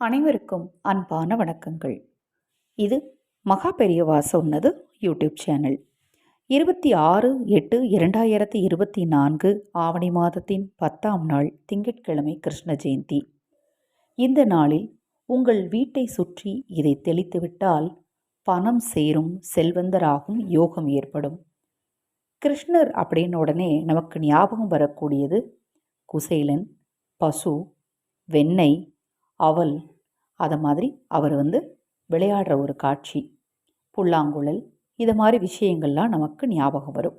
அனைவருக்கும் அன்பான வணக்கங்கள். இது மகா பெரியவா சொன்னது யூடியூப் சேனல். இருபத்தி ஆறு எட்டு இரண்டாயிரத்தி இருபத்தி நான்கு ஆவணி மாதத்தின் பத்தாம் நாள் திங்கட்கிழமை கிருஷ்ண ஜெயந்தி. இந்த நாளில் உங்கள் வீட்டை சுற்றி இதை தெளித்துவிட்டால் பணம் சேரும் செல்வந்தராகும் யோகம் ஏற்படும். கிருஷ்ணர் அப்படின்ன உடனே நமக்கு ஞாபகம் வரக்கூடியது குசேலன் பசு வெண்ணெய் அவல். அதை மாதிரி அவர் வந்து விளையாடுற ஒரு காட்சி புல்லாங்குழல் இது மாதிரி விஷயங்கள்லாம் நமக்கு ஞாபகம் வரும்.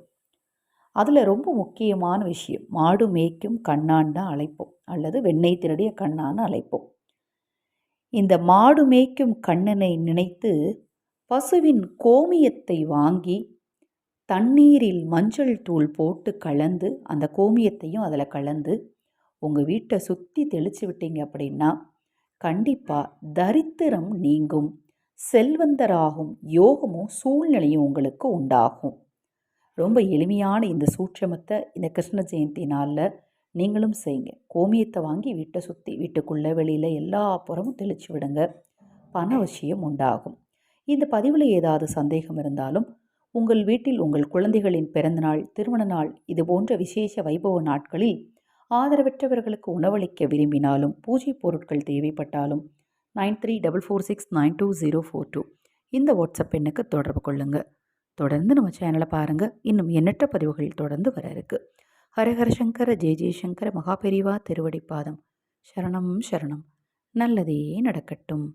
அதில் ரொம்ப முக்கியமான விஷயம் மாடு மேய்க்கும் கண்ணான் தான் அழைப்போம் அல்லது வெண்ணெய் திருடிய கண்ணான்னு அழைப்போம். இந்த மாடு மேய்க்கும் கண்ணனை நினைத்து பசுவின் கோமியத்தை வாங்கி தண்ணீரில் மஞ்சள் தூள் போட்டு கலந்து அந்த கோமியத்தையும் அதில் கலந்து உங்கள் வீட்டை சுற்றி தெளித்து விட்டீங்க அப்படின்னா கண்டிப்பாக தரித்திரம் நீங்கும். செல்வந்தராகும் யோகமும் சூழ்நிலையும் உங்களுக்கு உண்டாகும். ரொம்ப எளிமையான இந்த சூட்சமத்தை இந்த கிருஷ்ண ஜெயந்தி நாளில் நீங்களும் செய்யுங்க. கோமியத்தை வாங்கி வீட்டை சுற்றி வீட்டுக்குள்ளே வெளியில் எல்லா புறமும் தெளித்து விடுங்க. பண விஷயம் உண்டாகும். இந்த பதிவில் ஏதாவது சந்தேகம் இருந்தாலும் உங்கள் வீட்டில் உங்கள் குழந்தைகளின் பிறந்தநாள் திருமண நாள் இது போன்ற விசேஷ வைபவ நாட்களில் ஆதரவற்றவர்களுக்கு உணவளிக்க விரும்பினாலும் பூஜை பொருட்கள் தேவைப்பட்டாலும் nine three double four six nine two zero four two. இந்த வாட்ஸ்அப் எண்ணுக்கு தொடர்பு கொள்ளுங்கள் தொடர்ந்து நம்ம சேனலை பாருங்கள் இன்னும் எண்ணற்ற பதிவுகள் தொடர்ந்து வர இருக்குது ஹரஹர சங்கர ஜெய ஜெயசங்கர மகாபெரிவா திருவடிப்பாதம். சரணம் சரணம். நல்லதே நடக்கட்டும்.